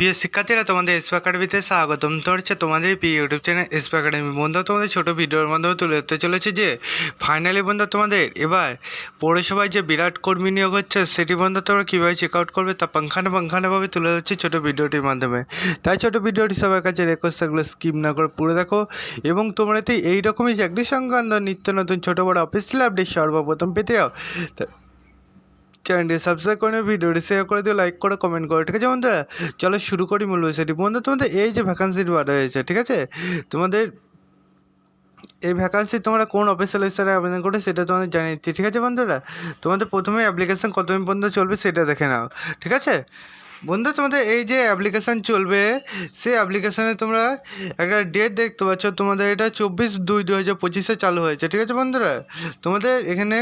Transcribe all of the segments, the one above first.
প্রিয় শিক্ষার্থীরা, তোমাদের এসপি একাডেমিতে স্বাগতম। হচ্ছে তোমাদের প্রিয় ইউটিউব চ্যানেল এসপি একাডেমি বন্ধু তোমাদের ছোটো ভিডিওর মাধ্যমে তুলে ধরতে চলেছে যে ফাইনালি বন্ধু তোমাদের এবার পৌরসভায় যে বিরাট কর্মী নিয়োগ হচ্ছে, সেটি বন্ধু তোমরা কীভাবে চেক আউট করবে তা পাংখানে পাংখানেভাবে তুলে ধরছি ছোটো ভিডিওটির মাধ্যমে। তাই ছোটো ভিডিওটি সবার কাছে রেকোয়েস্ট থাকলে স্কিপ না করে পুরো দেখো এবং তোমরা তো এইরকমই চাকরি সংক্রান্ত নিত্য নতুন ছোটো বড় অফিসিয়াল আপডেট সর্বপ্রথম পেতে যাও চ্যানেলটি সাবস্ক্রাইব করে নিও, ভিডিওটি শেয়ার করে দিও লাইক করে কমেন্ট করে ঠিক আছে বন্ধুরা? চলো শুরু করি মূল বিষয়টি। বন্ধু তোমাদের এই যে ভ্যাকান্সিটি বার হয়েছে ঠিক আছে? তোমাদের এই ভ্যাকান্সি তোমরা কোন অফিসিয়াল স্তরে আবেদন করবে সেটা তোমাদের জানিয়ে দিচ্ছি ঠিক আছে বন্ধুরা? তোমাদের প্রথমে অ্যাপ্লিকেশান কতদিন পর্যন্ত চলবে সেটা দেখে নাও ঠিক আছে? বন্ধু, তোমাদের এই যে অ্যাপ্লিকেশান চলবে, সেই অ্যাপ্লিকেশানে তোমরা একটা ডেট দেখতে পাচ্ছ। তোমাদের এটা চব্বিশ দুই দু হাজার পঁচিশে চালু হয়েছে, ঠিক আছে বন্ধুরা? তোমাদের এখানে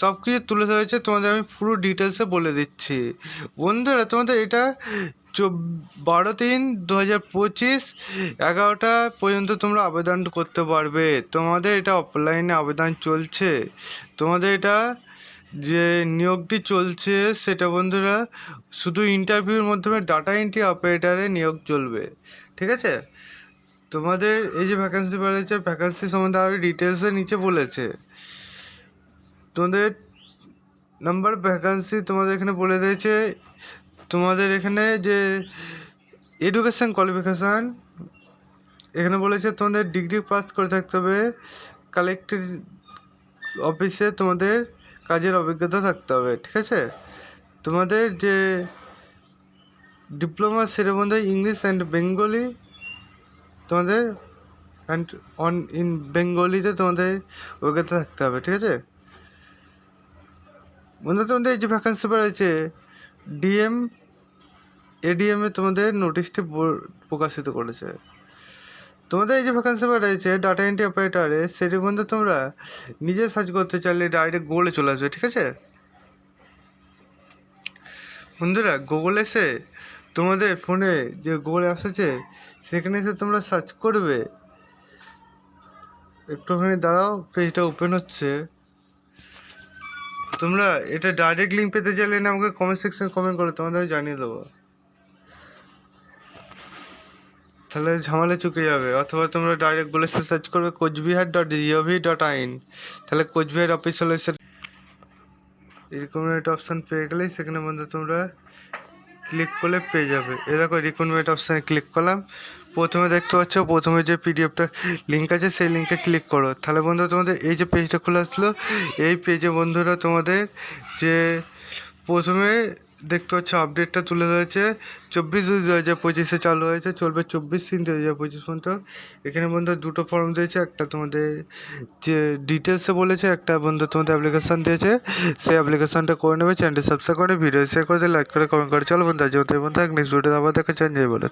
সব কিছু তুলে ধরেছে তোমাদের আমি পুরো ডিটেলসে বলে দিচ্ছি। বন্ধুরা, তোমাদের এটা বারো তিন দু হাজার পঁচিশ এগারোটা পর্যন্ত তোমরা আবেদন করতে পারবে। তোমাদের এটা অফলাইনে আবেদন চলছে। তোমাদের এটা যে নিয়োগটি চলছে, সেটা বন্ধুরা শুধু ইন্টারভিউর মাধ্যমে ডাটা এন্ট্রি অপারেটারে নিয়োগ চলবে, ঠিক আছে? তোমাদের এই যে ভ্যাকান্সি বেড়েছে ভ্যাকান্সি সম্বন্ধে আরও ডিটেলসে নিচে বলেছে। তোমাদের নাম্বার ভ্যাকান্সি তোমাদের এখানে বলে দিয়েছে, তোমাদের এখানে যে এডুকেশান কোয়ালিফিকেশান এখানে বলেছে তোমাদের ডিগ্রি পাস করে থাকতে হবে কালেক্টর অফিসে তোমাদের কাজের অভিজ্ঞতা থাকতে হবে, ঠিক আছে? তোমাদের যে ডিপ্লোমা সেটার মধ্যে ইংলিশ অ্যান্ড বেঙ্গলি তোমাদের অ্যান্ড অন ইন বেঙ্গলিতে তোমাদের অভিজ্ঞতা থাকতে হবে, ঠিক আছে? বন্ধু, তোমাদের যে ভ্যাকান্সি বেড়েছে ডিএম এডিএমে তোমাদের নোটিশটি প্রকাশিত করেছে। তোমাদের এই যে ভ্যাকান্সি রয়েছে ডাটা এন্ট্রি অপারেটারে সেটি বন্ধু তোমরা নিজে সার্চ করতে চাইলে ডাইরেক্ট গুগলে চলে আসবে, ঠিক আছে? বন্ধুরা গুগল এসে তোমাদের ফোনে যে গুগল অ্যাপস আছে, সেখানে এসে তোমরা সার্চ করবে। একটুখানি দাঁড়াও পেজটা ওপেন হচ্ছে। তোমরা এটা ডাইরেক্ট লিঙ্ক পেতে চাইলে না আমাকে কমেন্ট সেকশন কমেন্ট করো, তোমাদের আমি জানিয়ে দেবো। তাহলে ঝামেলা চুকে যাবে। অথবা তোমরা ডাইরেক্ট বলে সার্চ করবে Cooch Behar dot gov dot in তাহলে কোচবিহার অফিসিয়াল এসে রিকমেন্ড অপশান পেয়ে গেলেই সেখানে বন্ধু তোমরা ক্লিক করলে পেয়ে যাবে। এ দেখো রিকমেন্ড অপশানে ক্লিক করলাম। প্রথমে দেখতে পাচ্ছ, প্রথমে যে পিডিএফটা লিঙ্ক আছে, সেই লিঙ্কে ক্লিক করো। তাহলে বন্ধু, তোমাদের এই যে পেজটা খুলে আসলো, এই পেজে বন্ধুরা তোমাদের যে প্রথমে দেখতে পাচ্ছ আপডেটটা তুলে ধরেছে। চব্বিশ দুই দু হাজার পঁচিশে চালু হয়েছে, চলবে চব্বিশ তিন দু হাজার পঁচিশ পর্যন্ত। এখানে বন্ধু দুটো ফর্ম দিয়েছে, একটা তোমাদের যে ডিটেলসে বলেছে, একটা বন্ধু তোমাদের অ্যাপ্লিকেশান দিয়েছে। সেই অ্যাপ্লিকেশানটা করে নেবে চ্যানেলটি সাবস্ক্রাইব করে ভিডিও শেয়ার করে লাইক করে কমেন্ট করে। চলো বন্ধু, আজ মতো বন্ধু নেক্সট ভিডিও আবার দেখা চান বলে